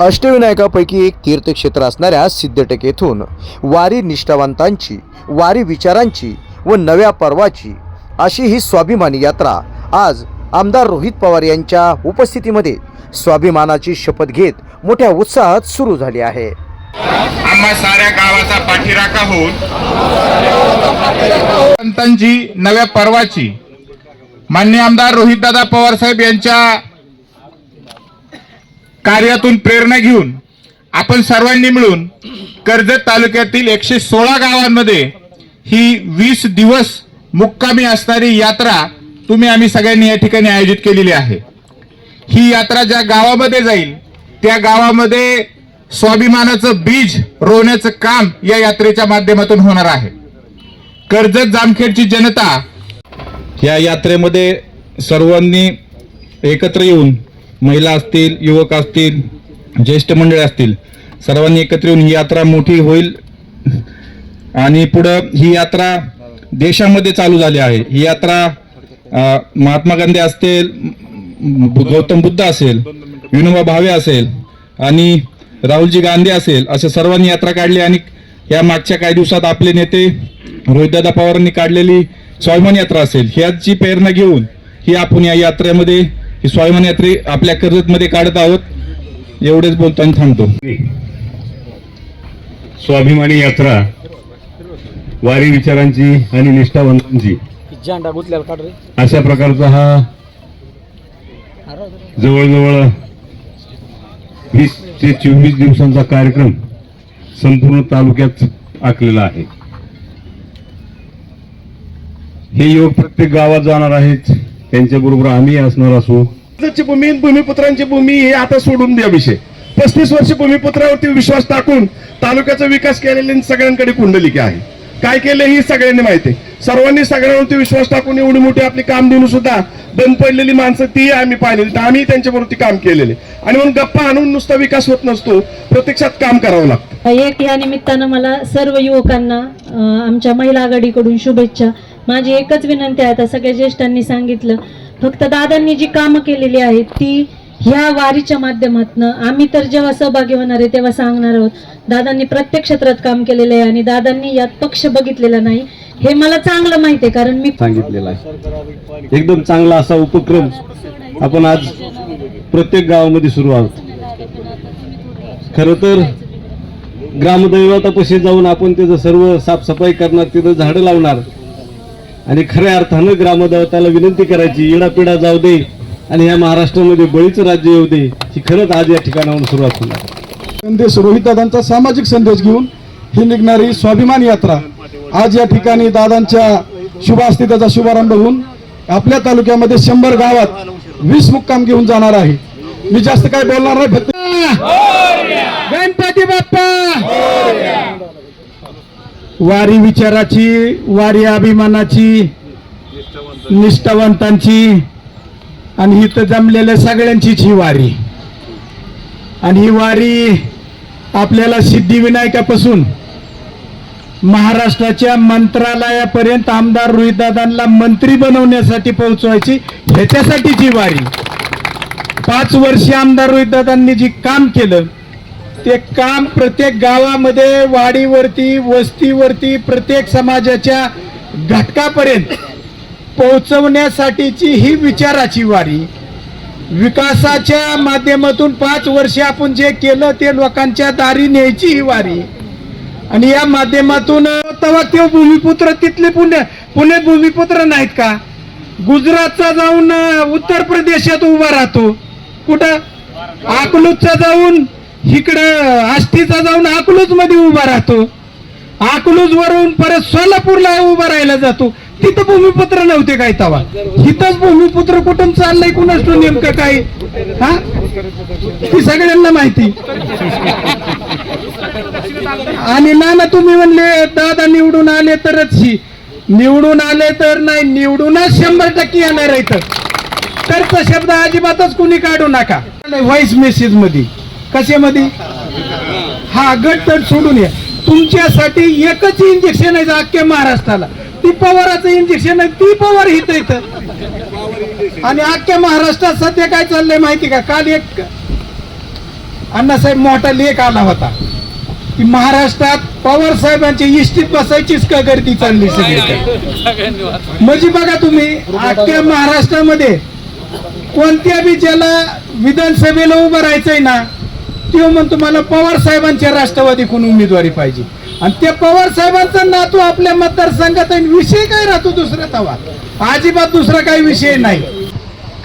अष्टविनायकापैकी एक तीर्थक्षेत्र असणाऱ्या सिद्धटेक येथून वारी निष्ठावंतांची वारी विचारांची व नव्या पर्वाची अशी ही स्वाभिमानी यात्रा आज आमदार रोहित पवार यांच्या उपस्थितीमध्ये स्वाभिमानाची शपथ घेत मोठ्या उत्साहात सुरू झाली आहे. आम्हा साऱ्या गावाचा पाठीराखा होऊन संतांची नव्या पर्वाची मान्य आमदार रोहितदादा पवार साहेब यांच्या कार्यातून प्रेरणा घेऊन आपण सर्वांनी मिळून कर्जत तालुक्यातील एकशे सोळा गावांमध्ये ही वीस दिवस मुक्कामी असणारी यात्रा तुम्ही आम्ही सगळ्यांनी या ठिकाणी आयोजित केलेली आहे. ही यात्रा ज्या गावामध्ये जाईल त्या गावामध्ये स्वाभिमानाचं बीज रोवण्याचं काम या यात्रेच्या माध्यमातून होणार आहे. कर्जत जामखेडची जनता या यात्रेमध्ये सर्वांनी एकत्र येऊन महिला असतील युवक असतील ज्येष्ठ मंडळी असतील सर्वांनी एकत्र येऊन ही यात्रा मोठी होईल. आणि पुढं ही यात्रा देशामध्ये चालू झाली आहे. ही यात्रा महात्मा गांधी असतील गौतम बुद्ध असेल विनोबा भावे असेल आणि राहुलजी गांधी असेल असे सर्वांनी यात्रा काढली आणि या मागच्या काही दिवसात आपले नेते रोहितदादा पवारांनी काढलेली स्वाभिमान यात्रा असेल. ह्याची प्रेरणा घेऊन ही आपण या यात्रेमध्ये ही स्वाभिमान यात्रे आपल्या कर्जतमध्ये काढत आहोत एवढेच बोलताना थांबतो. स्वाभिमानी यात्रा वारी विचारांची आणि निष्ठावंतांची अशा प्रकारचा हा जवळजवळ वीस ते चोवीस दिवसांचा कार्यक्रम संपूर्ण तालुक्यात आखलेला आहे. हे योग प्रत्येक गावात जाणार आहेत. त्यांच्याबरोबर आम्ही असणार असू. भूमी भूमिपुत्रांची भूमी हे आता सोडून द्या विषय. पस्तीस वर्ष भूमिपुत्रावरती विश्वास टाकून तालुक्याचा विकास केलेले सगळ्यांकडे कुंडलिका आहे. काय केलं ही सगळ्यांनी माहिती आहे. सर्वांनी सगळ्यांवरती विश्वास टाकून एवढी मोठी आपली काम देऊन सुद्धा बंद पडलेली माणसं ती आम्ही पाहिलेली. तर आम्ही त्यांच्यावरती काम केलेले. आणि म्हणून गप्पा आणून नुसता विकास होत नसतो प्रत्यक्षात काम करावं लागतं. एक या निमित्तानं मला सर्व युवकांना अं, आमच्या महिला आघाडीकडून शुभेच्छा. माझी एकच विनंती आहे आता सगळ्या ज्येष्ठांनी सांगितलं. फक्त दादांनी जी कामं केलेली आहेत ती ह्या वारीच्या माध्यमातनं आम्ही तर जेव्हा सहभागी होणार आहे तेव्हा सांगणार आहोत. दादांनी प्रत्येक क्षेत्रात काम केलेलं आहे आणि दादांनी यात पक्ष बघितलेला नाही. हे मला चांगलं माहिती आहे कारण मी सांगितलेलं आहे. एकदम चांगला असा उपक्रम आपण आज प्रत्येक गावामध्ये सुरू आहोत. खरं तर ग्रामदैवतापाशी जाऊन आपण त्याचं सर्व साफसफाई करणार तिथं झाडं लावणार आणि खऱ्या अर्थानं ग्रामदैवताला विनंती करायची येडापिडा जाऊ दे आणि या महाराष्ट्रामध्ये बळीचं राज्य येऊ दे ही खरंच आज या ठिकाणाहून सुरुवात होणार संदेश रोहितदादांचा सामाजिक संदेश घेऊन ही निघणारी स्वाभिमान यात्रा. आज या ठिकाणी दादांच्या शुभ असते त्याचा शुभारंभ होऊन आपल्या तालुक्यामध्ये शंभर गावात वीस मुक्काम घेऊन जाणार आहे. मी जास्त काय बोलणार नाही फक्त गणपती बाप्पा! वारी विचाराची वारी अभिमानाची निष्ठावंतांची आणि इथं जमलेल्या सगळ्यांचीच ही वारी. आणि ही वारी आपल्याला सिद्धिविनायकापासून महाराष्ट्राच्या मंत्रालयापर्यंत आमदार रोहितदादांना मंत्री बनवण्यासाठी पोहोचवायची ह्याच्यासाठीची वारी. पाच वर्षी आमदार रोहितदादांनी जी काम केलं ते काम प्रत्येक गावामध्ये वाडीवरती वस्तीवरती प्रत्येक समाजाच्या घटकापर्यंत पोहोचवण्यासाठीची ही विचाराची वारी. विकासाच्या माध्यमातून पाच वर्ष आपण जे केलं ते लोकांच्या दारी न्यायची ही वारी. आणि या माध्यमातून तेव्हा ते भूमिपुत्र तिथले पुणे पुणे भूमिपुत्र नाहीत का? गुजरातचा जाऊन उत्तर प्रदेशात उभा राहतो. कुठं? अकलूजचा जाऊन इकडं आष्टीचा जाऊन अकलूजमध्ये उभा राहतो. अकलूज वरून परत सोलापूरला उभा राहायला जातो. तिथं भूमिपुत्र नव्हते काय तवा. तिथंच भूमिपुत्र कुठून चाललंय कुणाच नेमकं काय? हा? ती सगळ्यांना माहिती. आणि ना ना तुम्ही म्हणले दादा निवडून आले तरच ही. निवडून आले तर नाही निवडूनच शंभर टक्के येणार आहे तर शब्द अजिबातच कुणी काढू नका. व्हॉइस मेसेजमध्ये. कशामध्ये? हा गट तर सोडून या. तुमच्यासाठी एकच इंजेक्शन आहे अख्ख्या महाराष्ट्राला. ती पवाराचं इंजेक्शन आहे ती पवार हित इथं. आणि अख्ख्या महाराष्ट्रात सध्या काय चाललंय माहिती का? काल एक अण्णासाहेब मोठा लेख आला होता. की महाराष्ट्रात पवार साहेबांच्या इष्टीत बसायचीच का गर्दी चालली सगळी म्हणजे बघा तुम्ही अख्ख्या महाराष्ट्रामध्ये कोणत्या बी ज्याला विधानसभेला उभं राहायचंय ना त्यो म्हणतो मला पवार साहेबांच्या राष्ट्रवादीकडून उमेदवारी पाहिजे? आणि त्या पवार साहेबांचा नातू आपल्या मतदारसंघात विषय काय राहतो दुसरा तवा? अजिबात दुसरा काही विषय नाही.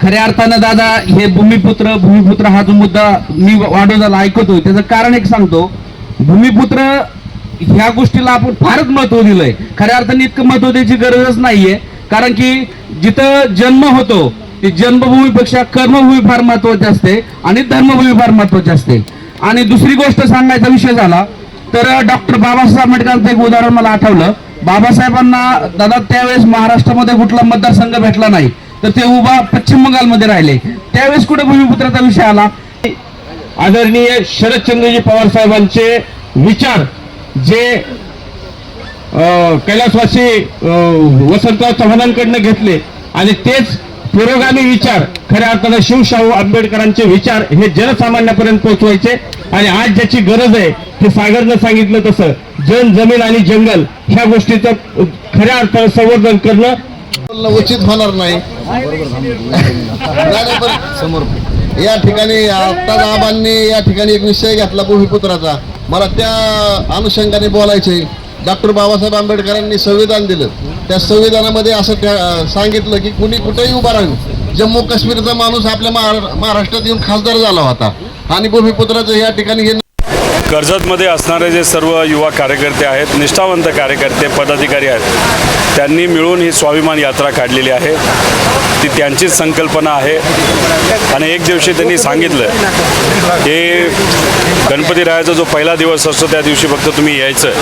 खऱ्या अर्थानं दादा हे भूमिपुत्र भूमिपुत्र हा जो मुद्दा मी वाढवताना ऐकतो त्याचं कारण एक सांगतो. भूमिपुत्र ह्या गोष्टीला आपण फारच महत्त्व दिलंय. खऱ्या अर्थाने इतकं महत्त्व द्यायची गरजच नाहीये. कारण की जिथं जन्म होतो ती जन्मभूमीपेक्षा कर्मभूमी फार महत्वाची असते आणि धर्मभूमी फार महत्वाची असते. आणि दुसरी गोष्ट सांगायचा विषय झाला तर डॉक्टर बाबासाहेब आंबेडकरांचं एक उदाहरण मला आठवलं. बाबासाहेबांना दादा त्यावेळेस महाराष्ट्रामध्ये कुठला मतदारसंघ भेटला नाही तर ते उभा पश्चिम बंगालमध्ये राहिले. त्यावेळेस कुठे भूमिपुत्राचा विषय आला? आदरणीय शरदचंद्रजी पवार साहेबांचे विचार जे कैलासवासी वसंतराव चव्हाणांकडनं घेतले. आणि तेच पुरोगामी विचार खऱ्या अर्थानं शिवशाहू आंबेडकरांचे विचार हे जनसामान्यापर्यंत पोहोचवायचे आणि आज ज्याची गरज आहे ते सागरनं सांगितलं तसं जन जमीन आणि जंगल ह्या गोष्टीचं खऱ्या अर्थानं संवर्धन करणं. उचित होणार नाही. नाही, पण या ठिकाणी आता आबांनी या ठिकाणी एक विषय घेतला भूमिपुत्राचा. मला त्या अनुषंगाने बोलायचे डॉक्टर बाबासाहेब आंबेडकरांनी संविधान दिलं. त्या संविधानामध्ये असं त्या- सांगितलं की कुणी कुठेही उभा राहून जम्मू काश्मीरचा माणूस आपल्या महाराष्ट्रात येऊन खासदार झाला होता. आणि भूमिपुत्राचं या ठिकाणी हे कर्जतमध्ये असणारे जे सर्व युवा कार्यकर्ते आहेत निष्ठावंत कार्यकर्ते पदाधिकारी आहेत त्यांनी मिळून ही स्वाभिमान यात्रा काढलेली आहे. ती त्यांचीच संकल्पना आहे. आणि एक दिवशी त्यांनी सांगितलं की गणपतीरायाचा जो पहिला दिवस असतो त्या दिवशी फक्त तुम्ही यायचं.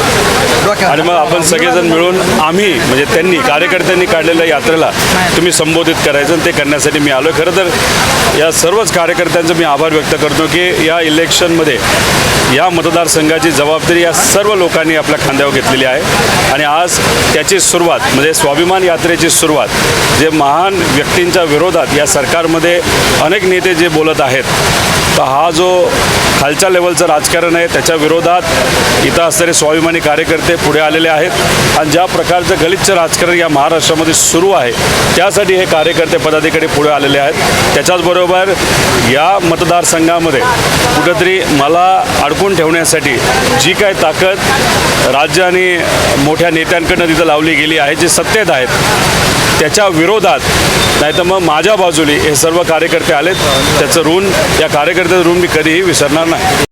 आणि मग आपण सगळेजण मिळून आम्ही म्हणजे त्यांनी कार्यकर्त्यांनी काढलेल्या यात्रेला तुम्ही संबोधित करायचं आणि ते करण्यासाठी मी आलो खरं तर या सर्वच कार्यकर्त्यांचं मी आभार व्यक्त करतो की या इलेक्शनमध्ये या मतदारसंघाची जबाबदारी या सर्व लोकांनी आपल्या खांद्यावर घेतलेली आहे. आणि आज त्याची सुरुवात म्हणजे स्वाभिमान यात्रेची सुरुवात जे महान व्यक्तींच्या विरोधात या सरकारमध्ये अनेक नेते जे बोलत आहेत तर हा जो खालच्या लेवलचं राजकारण आहे त्याच्या विरोधात इथं असणारे स्वाभिमानी कार्यकर्ते पुढे आलेले आहेत. आणि ज्या प्रकारचं गलिच्छ राजकारण या महाराष्ट्रामध्ये सुरू आहे त्यासाठी हे कार्यकर्ते पदाधिकारी पुढे आलेले आहेत. त्याच्याचबरोबर या मतदारसंघामध्ये कुठंतरी मला अडकून ठेवण्यासाठी जी काय ताकद राज्य आणि मोठ्या नेत्यांकडनं तिथं लावली गेली आहे जी सत्तेत आहेत त्याच्या विरोधात नाही तर मग माझ्या बाजूली हे सर्व कार्यकर्ते आलेत त्याचं ऋण या कार्यकर्त्याचं रूम मी कधीही विसरणार नाही.